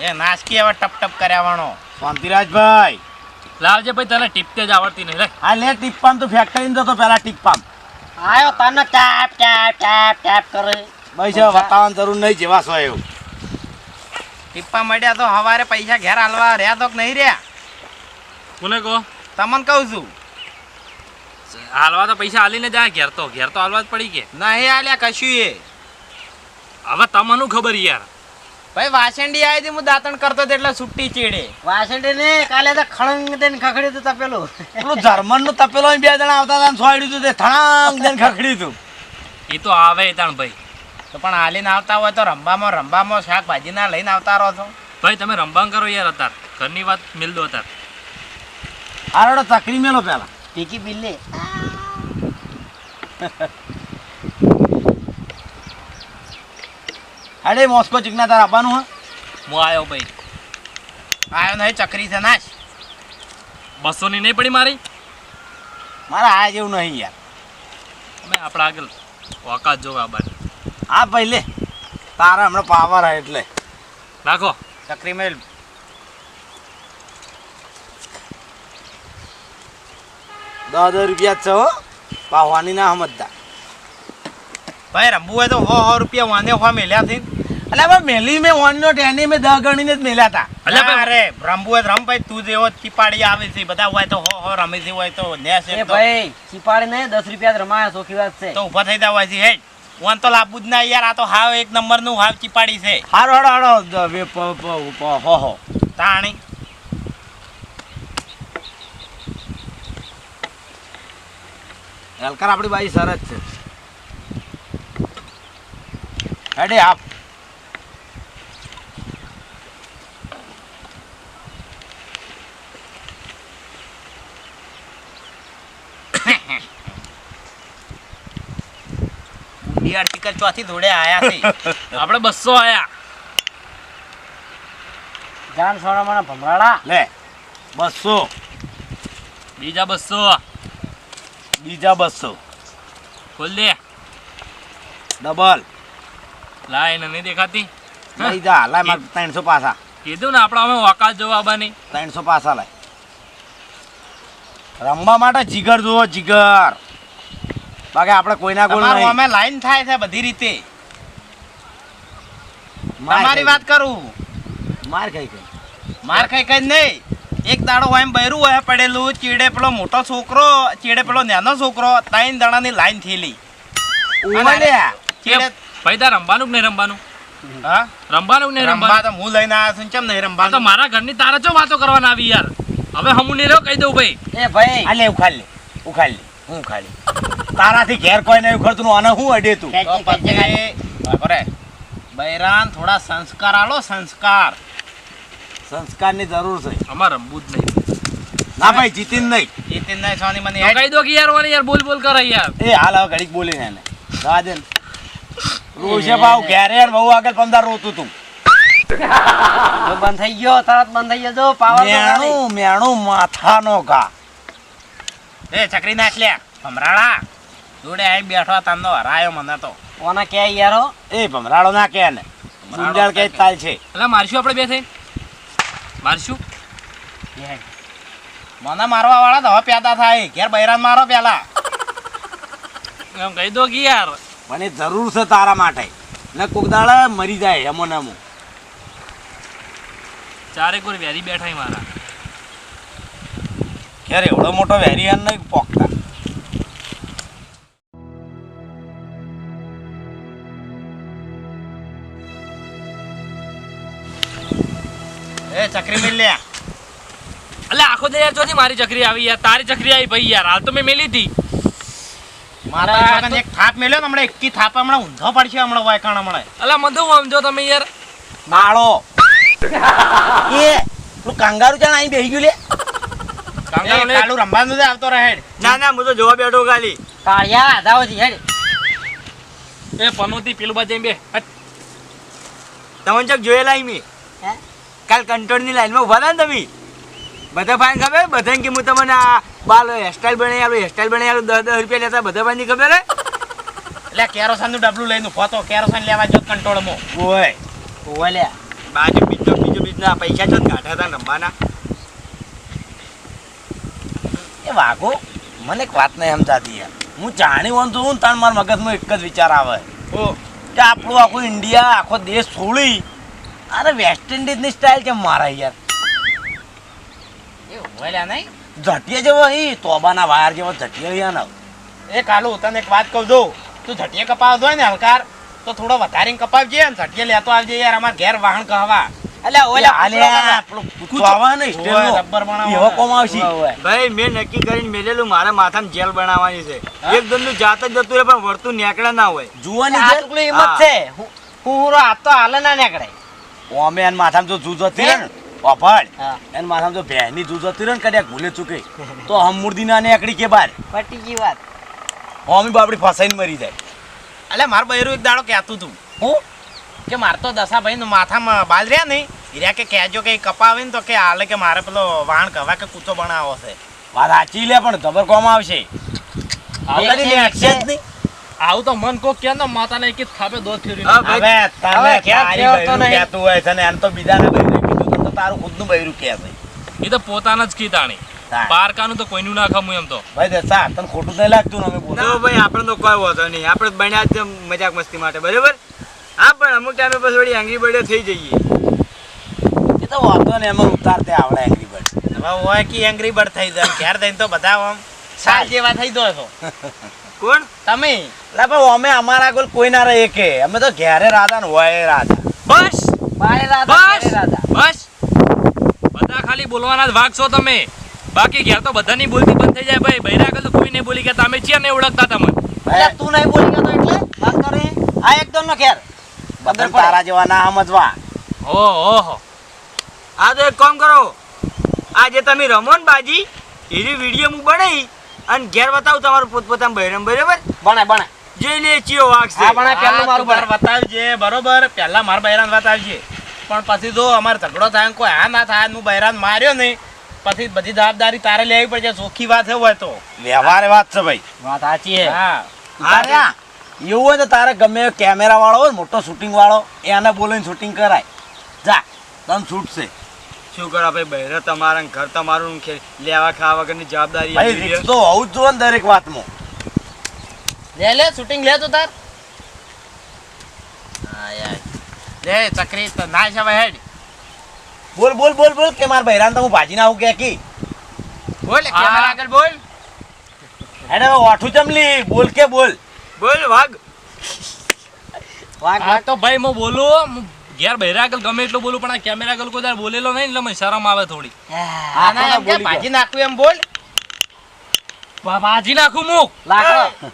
એ નાસકી હવે ટપ ટપ કર્યાવાનો શાંતિરાજભાઈ. લાવજે ભાઈ તને ટીપતે જ આવડતી નહીં. લે. આ લે ટીપપામ તો ફેક્ટરી જતો પેલા ટીપપામ આયો તને ટેપ ટેપ ટેપ ટેપ કરે. ભાઈ છે બતાવવાની જરૂર નહીં જેવા છો એવું. ટીપ્પા મળ્યા તો હવારે પૈસા ઘેર હાલવા રહ્યા તો નહીં રહ્યા? કોને કહો? તમને કહું છું. હાલવા તો પૈસા હાલીને જાય ઘેર તો. ઘેર તો હાલવા જ પડી કે. નહીં હાલ્યા કશું એ. હવે તમને ખબર યાર. ભાઈ વાસંડી આવી હતી હું દાંતણ કરતો હતો એટલે છુટ્ટી ચીડે. વાસંડી ને કાલે તો ખળંગ દેન ખખડ્યું હતું તપેલું. પેલું જર્મનનું તપેલો બે જણા આવતા હતા ને સોયડ્યું હતું તે થણાંગ દેન ખખડ્યું હતું એ તો આવે તાણ ભાઈ. તો પણ હાલીને આવતા હોય તો રંબામાં રંબામાં શાકભાજીના લઈને આવતા રહો છો. ભાઈ તમે રંબાંગ કરો યાર અતાર ઘરની વાત મિલ દો અત્યાર. આરોડો તકરી મેલો પેલા. પીકી બિલ્લે. અરે મોસ્કો ચીકના તાર આપવાનું હા? હું આવ્યો ભાઈ. આવ્યો નહીં ચકરી છે નાશ. બસો ની નહીં પડી મારી? મારા આ જેવું નહીં યાર. અમે આપણા આગળ ઓકાત જો બાબા હા ભાઈ લે. તારા હમણાં પાવર હે એટલે. રાખો. ચકરી મેલ. દસ રૂપિયા છો હો. પાવાની ના સમજતા. ભાઈ રમવું હોય તો સો રૂપિયા વાંધે હો મેલ્યા થઈ એટલે હવે મેલી મેં ઓનનો ટેની મેં દહ ગણીને જ મેલ્યા હતા અલ્યા ભાઈ- અરે રમવું હોય તો રમ ભાઈ તું જેવો ચીપાડી આવે છે બધા હોય તો હો હો રમે છે હોય તો નેસ એ ભાઈ ચીપાડી ને દસ રૂપિયા જ રમાયા સોખી વાત છે. તો ઊભા થઈ જવા હોય છે હે વન તો જ ના યાર આ તો હાવ એક નંબરનું હાવ ચીપાડી છે. હારો હારો હારો હો હો. તાણી. હલકાર આપણી બાઈ સરસ છે. હેડે આપ બિયાર ટીકર ચોથી ધોડે આયા છે. આપણે બસો આયા. જાન સોના મને ભમરાડા લે. બસો. બીજા બસો. બીજા બસો. ખોલ દે. ડબલ લાઈને નહીં દેખાતી. લઈ જા લાય માર ત્રણસો પાસા કીધું ને આપણે અમે ઓકાત જોવાબાની. ત્રણસો પાસા લાય. રમવા માટે જીગર જોવો જીગર. બાકી આપણે કોઈના ગોળ નહીં. અમે લાઈન થાય છે બધી રીતે. તમારી વાત કરું. માર ખાઈ ગઈ. માર ખાઈ કઈ નહીં. એક દાડો હોય એમ બૈરું હોય પડેલું ચીડે પેલો મોટો છોકરો ચીડે પેલો નાનો છોકરો ત્રણ દાડાની લાઈન થયેલી. તાર રમવાનું કે નહીં રમવાનું? હા? રમવાનું નહીં રમવા તો હું લઈને આવ્યો છું ને નહીં આ તો મારા ઘરની તારે ચો વાતો કરવાના આવી યાર? હવે હમું નહીં રહ્યો કહી દઉં ભાઈ. એ ભાઈ આ લે ઉખાડ લે ઉખાડ લે હું ઉખાડી તારાથી ઘેર કોઈ નહીં ઉખડતું આને હું અડે તું? બરાબર બૈરાન થોડા સંસ્કાર આલો સંસ્કાર. સંસ્કારની જરૂર છે. અમારે રમવું જ નહીં. ના ભાઈ જીતીન નહીં. જીતીન નહીં સોની મને કહી દો કે યાર યાર બોલ બોલ કરે યાર. એ હાલ હવે ઘડીક બોલીને એને. જવા દે ભાવ ઘેરે બહુ આગળ પંદર રોતું તું. બંધ થઈ ગયો તરત બંધ થઈ ગયો પાવર. મેણું મેણું માથાનો ઘા. એ ચકરી નાખ લે ભમરાળા. જોડે આઈ બેઠો તમનો હરાયો મને તો. ઓના કે યાર? એ ભમરાડો ના કે ને ગુંજાળ કે તાલ છે. એટલે મારશું આપણે બે થઈ? મારશું? મને મારવા વાળા તો હવે પેદા થાય. ઘેર બૈરાન મારો પેલા. એમ કહી દો કે યાર. પણ એ જરૂર છે તારા માટે. ને કોક દાડે મરી જાય એમો ને એમો. ચારેક વાર વેરી બેઠા મારા. ઘેર એવડો મોટો વેરિયન નહીં પોકતા એ ચકરી મિલ લ્યા એટલે આખો દે યાર ચોથી મારી ચકરી આવી યાર. તારી ચકરી આવી ભાઈ યાર. હાલ તો મેં મેલી હતી. મારા એક થાપ મેલ્યો ને હમણાં એકી થાપ હમણાં ઊંધો પડશે હમણાં વાયકાણ હમણાં. એટલે મને સમજો તમે યાર. માળો એ તું કાંગારું અહીં બેહી ગયું લે? કાંગારો લે. કાલું જ આવતો રહે ના ના હું તો જોવા બેઠો ખાલી. કાળિયા આધાઓ છે હેડ. એ પનોતી પેલું બાજુ બે. હટ. તમને ચક જોયેલા મેં. હે? કાલ કંટ્રોલની લાઈનમાં ઊભા હતા ને તમે. બધા ફાઈન ખબર? બધાને કે હું તમને આ બાલ હેરસ્ટાઈલ બનાવી આલું હેરસ્ટાઈલ બનાવી આલું દસ દસ રૂપિયા લેતા બધા ભાઈ ખબર હે? એટલે કેરોસાનનું ડબલું લઈને ફોતો કેરોસાન કેરોસન લેવા જો કંટ્રોલમાં. ઓય. ઓલે બાજુ બીજો બીજો બીજો ના પૈસા છો કાઢ્યા હતા રમવાના એ વાઘો મને એક વાત નહીં સમજાતી યાર. હું જાણી હોઉં છું તાણ મારા મગજમાં એક જ વિચાર આવે. કે આપણું આખું ઇન્ડિયા આખો દેશ છોડી અરે વેસ્ટ ઇન્ડિઝની સ્ટાઇલ કેમ મારા યાર? ઝટિયા જેવો અહીં તોબાના વાયર જેવો ઝટિયા યાર ને એ કાલુ તને એક વાત કહું છું. તું ઝટિયા કપાવતો હોય ને હલકાર તો થોડો વધારે કપાવજે ને ઝટિયા લેતો આવજે યાર અમાર ઘેર વાહન કહવા. અલ્યા ઓલા આલ્યા આપણો ને સ્ટીલનો. રબર બનાવવાનો. એવો કોમ આવશે. ભાઈ મેં નક્કી કરીને મેલેલું મારા માથામાં જેલ બનાવવાની છે. એક દંડનું જાત જ જતું રહે પણ વર્તું નેકળે ના હોય. જુવાની આ છે હિંમત છે. હું હું તો હાલે ના નીકળે. ઓમે માથામાં જો જૂજ હતી ને અભાડ હા. એન માથામાં જો ભેંની જૂજ હતી રહે ને કદાચ ભૂલે ચૂકે. તો હમુરદી ના એકડી કે બાર? પટી ગઈ વાત. હોમી બાપડી ફસાઈને મરી જાય. એટલે માર બૈરું એક દાડો કહેતું તું. હું? કે માર તો દશાભાઈ માથામાં બાલ રહ્યા નહીં. હીરા કે કહેજો કે કપાવે ને તો કે હાલે કે મારે પેલો વાણ કહેવા કે કૂચો બનાવો છે. વાત સાચી લે પણ જબર કોમ આવશે? આવું કદી લેટશે જ નહીં. આવું તો મન કોક કે ને માતાને એક થાપે દોધ ભાઈ. હવે ક્યાં કહેતો તારી બૈરું નહીં. કહેતું હોય છે ને એમ તો બીજાને બૈરું તારું ખુદનું બૈરું કે ભાઈ. એ તો પોતાના જ કીધાણી તાણ. પારકાનું તો કોઈનું ના ખમું એમ તો. ભાઈ દેસા તને ખોટું નહીં લાગતું અમે બોલો ના ભાઈ આપણે તો કોઈ વાંધો નહીં. આપણે બન્યા જ મજાક મસ્તી માટે. બરાબર? હા પણ અમુક ટાઈમે પછી વળી એંગરી બર્ડે થઈ જઈએ. એ તો વાંધો ને એમાં ઉતારતે આવડે એંગ્રી બર્ડ હવે હોય કે એંગ્રી બર્ડ થઈ જાય. ઘેર દઈને તો બધા આમ સાત જેવા થઈ દો છો. કોણ? તમે. એટલે અમે અમારા આગળ કોઈ ના રહે કે. અમે તો ઘેરે રાધા ને હોય રાધા બસ. બાય રાધા બસ. રાધા બસ. બધા ખાલી બોલવાના જ વાગશો તમે. બાકી ઘેર તો બધાની બોલતી બંધ થઈ જાય ભાઈ. બૈરા આગળ તો કોઈ નહીં બોલી ગયા તમે ચિયા નહીં ઓળખતા તમે તું નહીં બોલી ગયો તો એટલે? વાત કરે. આ એકદમ નો ખેર બધા તારા જેવા ના સમજવા. ઓ ઓહો. આ તો એક કામ કરો. આ જે તમે રમો ને બાજી. એની વીડિયો હું બનાવી અને ઘેર બતાવું તમારું પોતપોતાનું બહેરમ બરાબર? બને બને જોઈ લે ચિયો વાઘ છે. હા બને પેલું મારું બતાવજે બરોબર? પહેલા મારા બૈરાન બતાવજે. પણ પછી જો અમારે ઝઘડો થાય કોઈ હા ના થાય ને હું બૈરાન માર્યો નહીં. પછી બધી જવાબદારી તારે લેવી પડશે ચોખ્ખી વાત છે હોય તો. વ્યવહાર વાત છે ભાઈ. વાત સાચી હે. હા એવું હોય તો તારે ગમે કેમેરા વાળો હોય મોટો શૂટિંગ વાળો એને બોલીને શૂટિંગ કરાય. જા તને છૂટશે. શું કરો ભાઈ બહેરો તમારા ઘર તમારું લેવા ખાવા વગરની જવાબદારી તો હોવું જ જોઈએ ને દરેક વાતમાં. લે લે શૂટિંગ લે તો તાર હા યાર લે ચકરી તો ના છે હેડ. બોલ બોલ બોલ બોલ કે માર બૈરાને તો હું ભાજી ના હું કે કી? બોલ કેમેરા આગળ બોલ. એને હવે ઓઠું ચમલી બોલ કે બોલ. બોલ વાઘ. વાઘ આ તો ભાઈ હું બોલું ઘેર બહેરા આગળ ગમે એટલું બોલું પણ આ કેમેરા આગળ કોઈ બોલેલો નહીં એટલે મને શરમ આવે થોડી. હા ના એમ કે ભાજી નાખું એમ બોલ. ભાજી નાખું મુક લાકડો.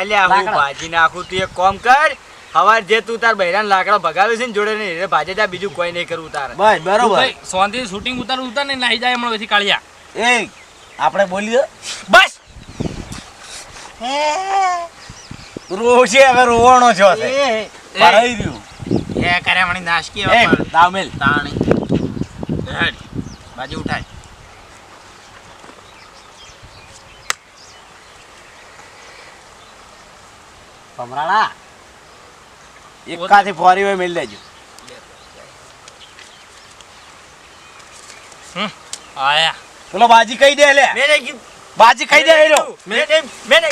અલ્યા હું ભાજી નાખું તું એક કામ કર હવાર જે તું તાર બહેરાન લાકડા ભગાવે છે ને જોડે ને એ ભાજે જા બીજું કોઈ નહીં કરું તારે. બસ બરોબર. ભાઈ શાંતિ શૂટિંગ ઉતાર ઉતાર ને નાહી જાય હમણાં પછી કાળિયા. એ આપણે બોલીએ? બસ! રોશે હવે રોવાનો છો એ ભરાઈ રહ્યું એ કરે મણી નાશકી એ હવે દામેલ તાણી. હેડ બાજુ ઉઠાય. ભમરાળા એકાથી ફોરી હોય મેળ લેજો આયા. પેલો બાજી કહી દે લે. મેં. બાજી કહી દે એલો મેં મેં.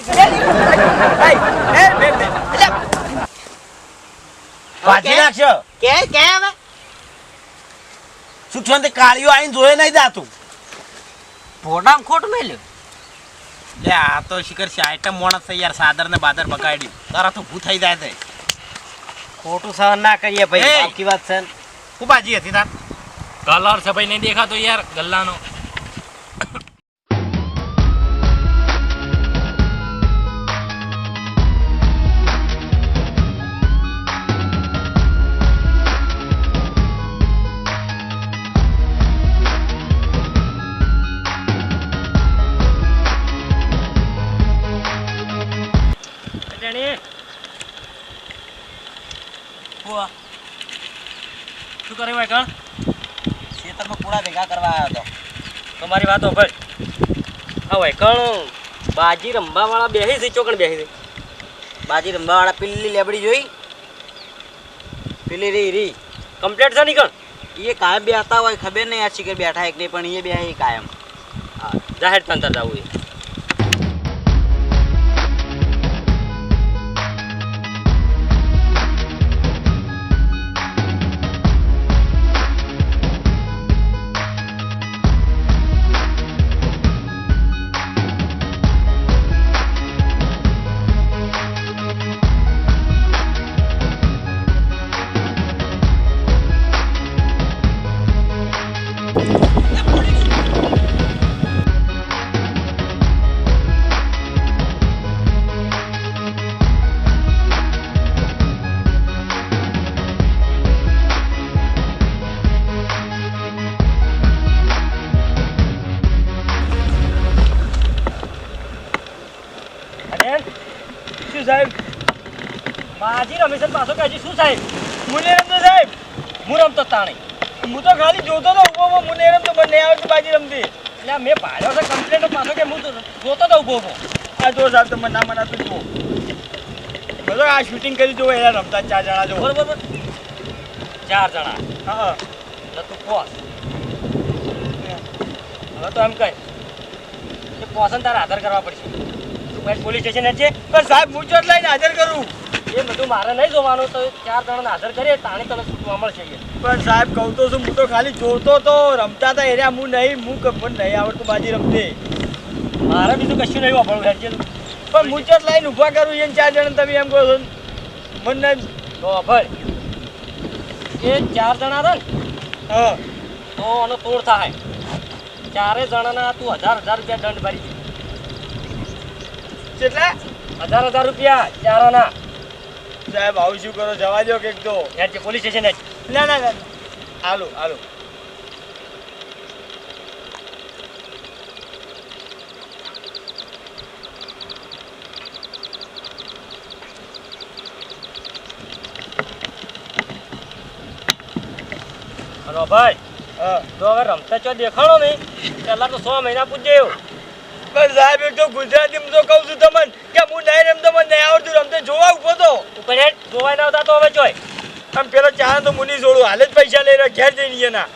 બાજી નાખશો. કે કે હવે? શું થયું? તે કાળીઓ આવીને જોયે નહીં જાતું ફોટામાં ખોટ મેલ્યો લે આ તો શિખર છે. આઈટમ મોણસ છે યાર સાદર ને બાદર બગાડ્યું. તારા તો ભૂ થઈ જાય છે ખોટું સહન ના કરીએ ભાઈ! બાકી વાત છે ને. હું બાજી હતી તાર કલર છે ભાઈ નહીં દેખાતો યાર ગલ્લાનો શું કરે ભાઈ કણ? ખેતરમાં પૂળા ભેગા કરવા આવ્યો હતો તમારી વાતો ભાઈ. હા ભાઈ કણ? બાજી રમવા વાળા બેસી છે ચોકણ બેસી છે? બાજી રમવાવાળા પેલી લેબડી જોઈ? પેલી રી રી. કમ્પ્લેટ છે નહીં કણ? એ કાયમ બેહતા હોય ખબર નહીં આ શીખર બેઠા એક નહીં પણ એ બે કાયમ. હા જાહેર તંત્ર જવું એ બાજી રમેશન પાછો કહે શું સાહેબ? મુને રમતો સાહેબ હું રમતો તાણી. હું તો ખાલી જોતો તો ઊભો મુને રમતો નહીં આવડતું બાજી રમતી. એટલે મેં પાડ્યો છે કમ્પ્લેન પાછો કે હું જોતો તો ઊભો ઊભો આ જો સાહેબ તમે ના મનાતું જુઓ. બધો આ શૂટિંગ કરી જુઓ એના રમતા ચાર જણા જો બરોબર. ચાર જણા. હા એટલે તું પોસ. હવે તો એમ કહે કે પોસન તારે આધાર કરવા પડશે. તું પોલીસ સ્ટેશન છે પણ સાહેબ હું જ લઈને હાજર કરું. એ બધું મારે નહીં જોવાનું તો ચાર જણાને હાજર કરીએ તાણી તને જોવા મળશે પણ સાહેબ કહું તો હું તો ખાલી જોતો તો રમતા હતા એરિયા હું નહીં હું પણ નહીં આવડતું બાજી રમતી. મારે બીજું કશું નહીં વાપરવું હેડ છે પણ હું જ લઈને ઊભા કરું એને ચાર જણા તમે એમ કહો છો ને. મને ભાઈ એ ચાર જણા હતા ને હા. તો આનો તોડ થાય. ચારે જણાના તું હજાર હજાર રૂપિયા દંડ ભરી. કેટલા? હજાર હજાર રૂપિયા ચારાના. સાહેબ આવું શું કરો? જવા દો કંઈક તો. પોલીસ સ્ટેશન ના ના હાલો હાલો. હલો ભાઈ તો હવે રમતા ચો દેખાડો નહીં. પહેલાં તો સો મહિના પૂછજે એવું પણ સાહેબ એક તો ગુજરાતી તો કહું છું તમને કે હું નહીં રમતો મને નહીં આવડતું રમતો જોવા ઊભો તો. ઉપર જોવાય ના આવતા તો હવે જોય. આમ પેલો ચાર તો મુની જોડું હાલે જ પૈસા લઈ રહ્યા ઘેર જઈને એના.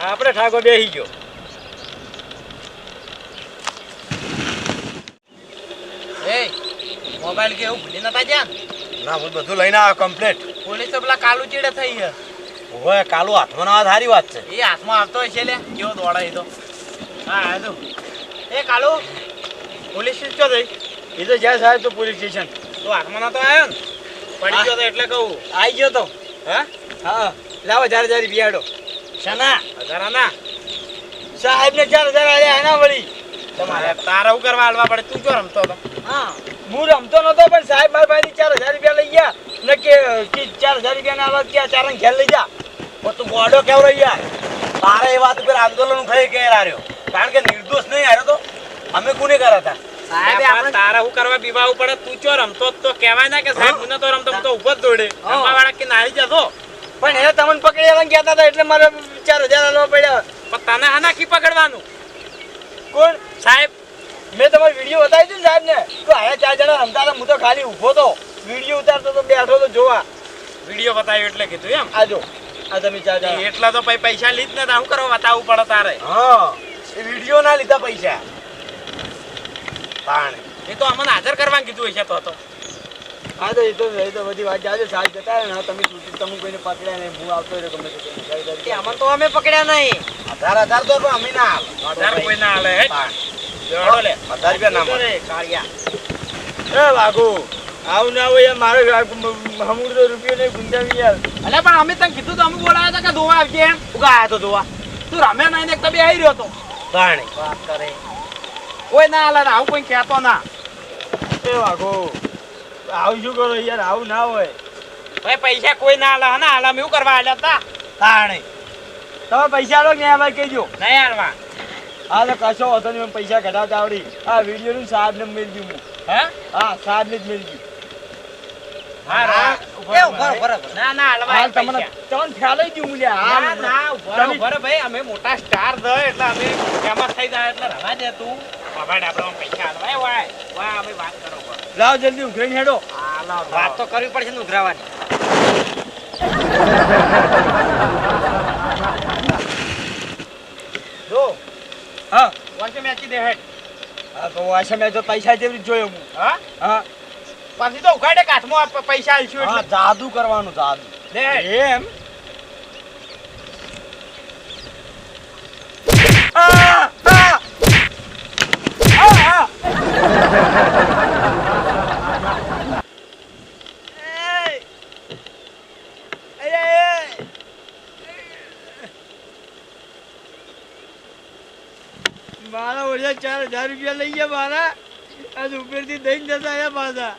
આપણે ઠાકો બેસી ગયો. એ મોબાઈલ કે એવું ભૂલી નતા જ્યાં ના હું બધું લઈને આવ્યો કમ્પ્લેટ પોલીસ તો પેલા કાલુ ચીડે થઈ ગયા ઓવે કાલો હાથમાં ના સારી વાત છે. એ હાથમાં આવતો છે લે કેવો દોડા એ તો. હા હા તો. એ કાલુ પોલીસ સ્ટેશન ચો થઈ? એ તો જ્યાં સાહેબ તો પોલીસ સ્ટેશન. તો હાથમાં નતો આવ્યો ને? પડી ગયો તો એટલે કહું. આવી ગયો તો. હા? હા લાવો જારે જારે બિયાડો શના? હજાર ના સાહેબ ને ચાર હજાર આવ્યા એના વળી. તમારે તારા શું કરવા હાલવા પડે? તું જો રમતો હતો હા. હું રમતો નતો પણ સાહેબ મારા ભાઈ ચાર હજાર રૂપિયા લઈ ગયા. ને કે ચાર હજાર રૂપિયા ના ક્યાં ચાર ઘેર લઈ જા. પણ તું ગોડો કેવો રહી ગયા? મારે એ વાત ઉપર આંદોલન થઈ કે હાર્યો કારણ કે નિર્દોષ નહીં હાર્યો તો? અમે કોને કર્યા હતા? સાહેબ આપણે શું કરવા બીવાવું પડે? તું ચો રમતો તો. કહેવાય ના કે સાહેબ હું તો રમતો હું તો ઊભો જ દોડે. વાળા કે નાહી જતો પણ એને તમને પકડી આવવાનું કહેતા હતા એટલે મારે ચાર હજાર આલવા પડ્યા. પણ તને હા નાખી પકડવાનું? કોણ? સાહેબ મેં તમારો વીડિયો બતાવી દીધો સાહેબ ને તો આયા ચાર જણા રમતા હતા હું તો ખાલી ઊભો તો. વીડિયો ઉતારતો તો બેઠો તો જોવા. વીડિયો બતાવ્યો એટલે કીધું એમ. આ જો આ તમે ચાર જણા. એટલા તો પછી પૈસા લીધ ને શું કરો બતાવવું પડે તારે. હા એ વીડિયો ના લીધા પૈસા. તાણે એ તો અમને હાજર કરવાનું કીધું હશે તો તો. હા તો એ તો એ તો બધી વાત જાજો સાહેબ જતા રહે ને. તમે તમે કોઈને પકડ્યા નહીં હું આવતો રહ્યો ગમે તે. અમને તો અમે પકડ્યા નહીં. હજાર હજાર તો અમે ના હાલ. હજાર કોઈ ના હાલે હે તાણે. જોડો લે રૂપિયા ના મળે એ વાઘુ આવું ના હોય મારે હમુર તો રૂપિયો નહીં ગુંજાવી યાર. અલે પણ અમે તને કીધું તો અમે બોલાવ્યા હતા કે ધોવા આવજે એમ? ઉગા આયા તો જોવા તું રમ્યા નહીં એક તો આવી રહ્યો તો તાણે કોઈ ના હાલે આવું કોઈ કહેતો ના. એ વાઘુ આવું શું કરો યાર આવું ના હોય. ભાઈ પૈસા કોઈ ના હાલે ના હાલે અમે શું કરવા હાલ્યા હતા? તાણે તમે પૈસા લો કે ભાઈ કહેજો. નહીં હાલવા હા તો કશો હતો નહીં પૈસા ઘટાડતા આવડી. આ વીડિયો નું સાહેબ ને મેળ ગયું હે હા સાહેબ ને જ મેળ ગયું હાલ હાલ લાવ જલ્દી ઉઘરાઈને હેડો. વાત તો કરવી પડશે ઉઘરાવાની. હા. વોશે મેચી દે હેડ હા તો વાસા મેચ પૈસા જેવી જોયો હું. હા? હા. પછી તો ઉઘાડે કાઠમાં પૈસા આલશું એટલે. જાદુ કરવાનું જાદુ. એમ આ! આ! આ! આ! એય! અરે, એ! મારા ઓછા ચાર હજાર રૂપિયા લઈ ગયા મારા. આજ ઉપરથી દઈ જતા આયા પાછા.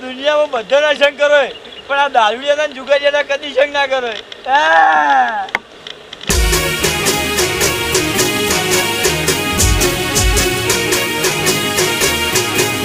દુનિયામાં બધાના શંકર હોય પણ આ દારૂડિયાના જુગારિયાના કદી શંક ના કરો